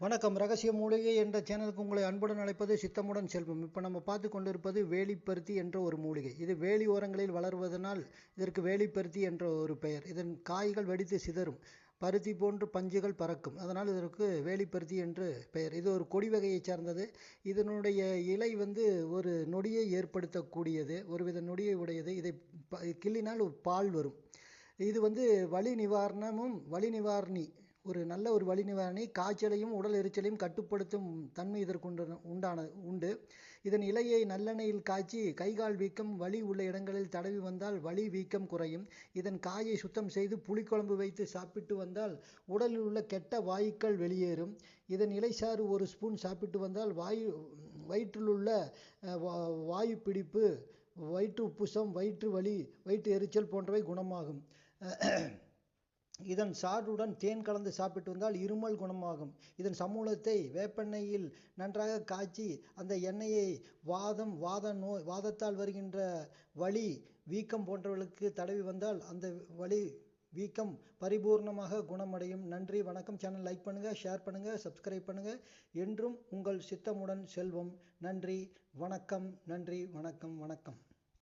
வணக்கம். ரகசிய மூலிகை என்ற சேனலுக்கு உங்களை அன்புடன் அழைப்பது சித்தமுடன் செல்வம். இப்போ நம்ம பார்த்து கொண்டிருப்பது வேலிப்பருத்தி என்ற ஒரு மூலிகை. இது வேலி ஓரங்களில் வளர்வதனால் இதற்கு வேலிப்பருத்தி என்ற ஒரு பெயர். இதன் காய்கள் வெடித்து சிதறும். பருத்தி போன்று பஞ்சுகள் பறக்கும். அதனால் இதற்கு வேலிப்பருத்தி என்று பெயர். இது ஒரு கொடி வகையை சார்ந்தது. இதனுடைய இலை வந்து ஒரு நொடியை ஏற்படுத்தக்கூடியது. ஒருவித நொடியை உடையது. இதை ப- கிள்ளினால் பால் வரும். இது வந்து வலி நிவாரணமும் வலி நிவாரணி ஒரு நல்ல ஒரு வலி நிவாரணி காய்ச்சலையும் உடல் எரிச்சலையும் கட்டுப்படுத்தும் தன்மை இதற்கு உண்டானது உண்டான உண்டு. இதன் இலையை நல்லெண்ணெயில் காய்ச்சி கைகால் வீக்கம் வலி உள்ள இடங்களில் தடவி வந்தால் வலி வீக்கம் குறையும். இதன் காயை சுத்தம் செய்து புளிக்குழம்பு வைத்து சாப்பிட்டு வந்தால் உடலில் உள்ள கெட்ட வாயுக்கள் வெளியேறும். இதன் இலைச்சாறு ஒரு ஸ்பூன் சாப்பிட்டு வந்தால் வாயு வயிற்றில் உள்ள வாயு பிடிப்பு வயிற்று உப்புசம் வயிற்று வலி வயிற்று எரிச்சல் போன்றவை குணமாகும். இதன் சாறுடன் தேன் கலந்து சாப்பிட்டு வந்தால் இருமல் குணமாகும். இதன் சமூலத்தை வேப்பெண்ணெயில் நன்றாக காய்ச்சி அந்த எண்ணெயை வாதம் வாத நோய் வாதத்தால் வருகின்ற வலி வீக்கம் போன்றவர்களுக்கு தடவி வந்தால் அந்த வலி வீக்கம் பரிபூர்ணமாக குணமடையும். நன்றி வணக்கம். சேனல் லைக் பண்ணுங்கள் ஷேர் பண்ணுங்கள் சப்ஸ்கிரைப் பண்ணுங்கள் என்றும் உங்கள் சித்தமுடன் செல்வம். நன்றி வணக்கம் நன்றி வணக்கம் வணக்கம்.